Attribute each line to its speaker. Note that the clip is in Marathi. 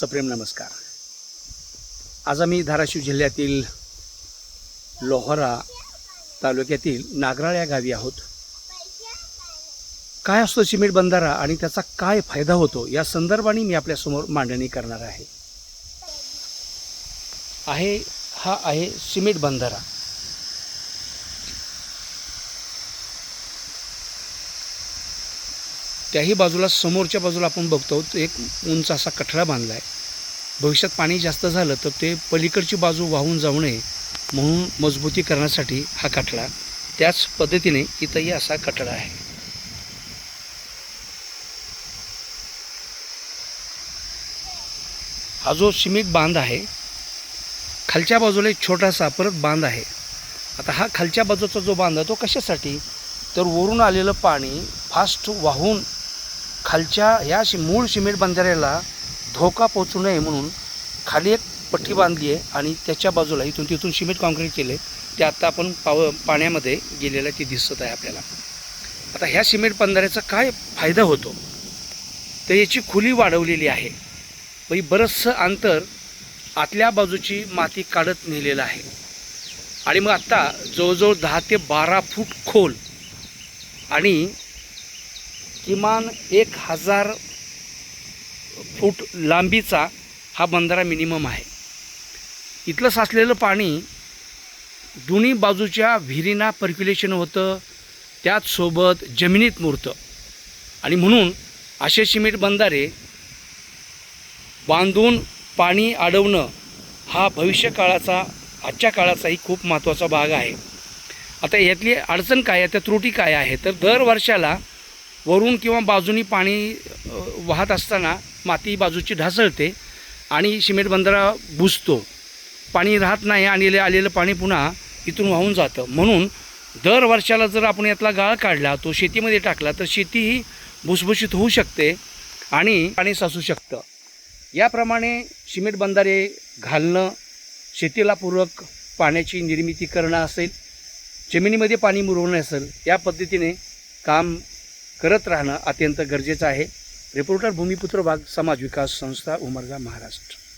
Speaker 1: सप्रेम नमस्कार. आज आम्ही धाराशिव जिल्ह्यातील लोहरा तालुक्यातील नागराळ या गावी आहोत. काय असतो सिमेंट बंधारा आणि त्याचा काय फायदा होतो या संदर्भाने मी आपल्यासमोर मांडणी करणार आहे. आहे हा आहे सिमेंट बंधारा. त्याही बाजूला समोरच्या बाजूला आपण बघतो एक उंच असा कठडा बांधला आहे. भविष्यात पाणी जास्त झालं तर ते पलीकडची बाजू वाहून जाऊ नये म्हणून मजबूती करण्यासाठी हा कठडा. त्याच पद्धतीने इथंही असा कठडा आहे. हा जो सिमेंट बांध आहे खालच्या बाजूला एक छोटासा परत बांध आहे. आता हा खालच्या बाजूचा जो बांध आहे तो कशासाठी? तर वरून आलेलं पाणी फास्ट वाहून खालच्या या शि मूळ सिमेंट बंधाऱ्याला धोका पोचू नये म्हणून खाली एक पट्टी बांधली आहे आणि त्याच्या बाजूला इथून तिथून सिमेंट काँक्रीट केले ते आता आपण पाव पाण्यामध्ये गेलेलं ते दिसत आहे आपल्याला. आता ह्या सिमेंट बंधाऱ्याचा काय फायदा होतो? तर याची खुली वाढवलेली आहे. म्हणजे बरंचसं अंतर आतल्या बाजूची माती काढत नेलेलं आहे. आणि मग आत्ता जवळजवळ दहा ते बारा फूट खोल आणि किमान एक हजार फूट लांबीचा हा बंधारा मिनिमम आहे. इथलं साचलेलं पाणी दोन्ही बाजूच्या विहिरींना पर्क्युलेशन होतं त्याचसोबत जमिनीत मुरतं. आणि म्हणून असे सिमेंट बंधारे बांधून पाणी अडवणं हा भविष्यकाळाचा आजच्या काळाचाही खूप महत्त्वाचा भाग आहे. आता यातली अडचण काय आहे? त्या त्रुटी काय आहे? तर दर वर्षाला वरून किंवा बाजूनी पाणी वाहत असताना माती बाजूची ढासळते आणि सिमेंट बंधारा बुजतो. पाणी राहत नाही आणि आलेलं पाणी पुन्हा इथून वाहून जातं. म्हणून दर वर्षाला जर आपण यातला गाळ काढला तो शेतीमध्ये टाकला तर शेती ही भुसभुशीत होऊ शकते आणि पाणी साचू शकतं. याप्रमाणे सिमेंट बंधारे घालणं शेतीला पूरक पाण्याची निर्मिती करणं असेल जमिनीमध्ये पाणी मुरवणं असेल या पद्धतीने काम करत राहणं अत्यंत गरजेचं आहे. रिपोर्टर भूमिपुत्र भाग समाज विकास संस्था उमरगा महाराष्ट्र.